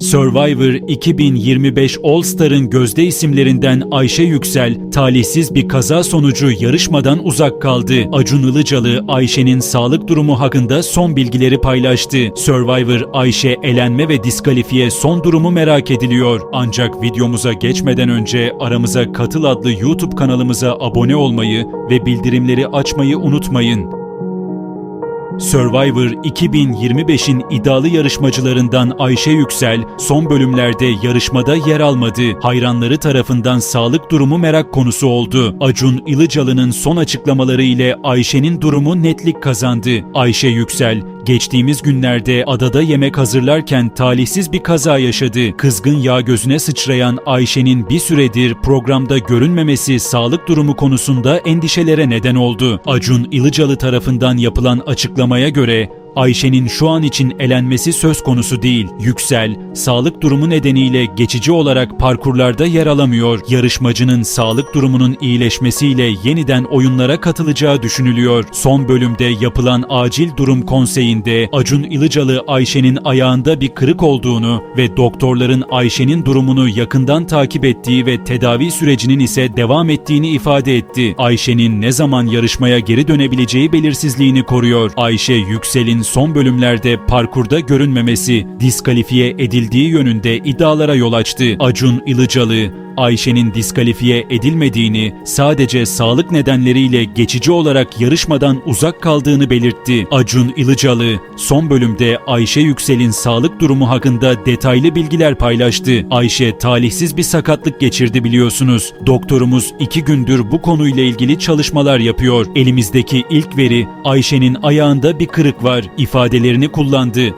Survivor 2025 All Star'ın gözde isimlerinden Ayşe Yüksel, talihsiz bir kaza sonucu yarışmadan uzak kaldı. Acun Ilıcalı, Ayşe'nin sağlık durumu hakkında son bilgileri paylaştı. Survivor, Ayşe elenme ve diskalifiye son durumu merak ediliyor. Ancak videomuza geçmeden önce aramıza Katıl adlı YouTube kanalımıza abone olmayı ve bildirimleri açmayı unutmayın. Survivor 2025'in iddialı yarışmacılarından Ayşe Yüksel son bölümlerde yarışmada yer almadı. Hayranları tarafından sağlık durumu merak konusu oldu. Acun Ilıcalı'nın son açıklamaları ile Ayşe'nin durumu netlik kazandı. Ayşe Yüksel, geçtiğimiz günlerde adada yemek hazırlarken talihsiz bir kaza yaşadı. Kızgın yağ gözüne sıçrayan Ayşe'nin bir süredir programda görünmemesi sağlık durumu konusunda endişelere neden oldu. Acun Ilıcalı tarafından yapılan açıklamaya göre Ayşe'nin şu an için elenmesi söz konusu değil. Yüksel, sağlık durumu nedeniyle geçici olarak parkurlarda yer alamıyor. Yarışmacının sağlık durumunun iyileşmesiyle yeniden oyunlara katılacağı düşünülüyor. Son bölümde yapılan acil durum konseyinde Acun Ilıcalı Ayşe'nin ayağında bir kırık olduğunu ve doktorların Ayşe'nin durumunu yakından takip ettiği ve tedavi sürecinin ise devam ettiğini ifade etti. Ayşe'nin ne zaman yarışmaya geri dönebileceği belirsizliğini koruyor. Ayşe Yüksel'in son bölümlerde parkurda görünmemesi, diskalifiye edildiği yönünde iddialara yol açtı. Acun Ilıcalı, Ayşe'nin diskalifiye edilmediğini, sadece sağlık nedenleriyle geçici olarak yarışmadan uzak kaldığını belirtti. Acun Ilıcalı, son bölümde Ayşe Yüksel'in sağlık durumu hakkında detaylı bilgiler paylaştı. Ayşe talihsiz bir sakatlık geçirdi biliyorsunuz. Doktorumuz iki gündür bu konuyla ilgili çalışmalar yapıyor. Elimizdeki ilk veri Ayşe'nin ayağında bir kırık var ifadelerini kullandı.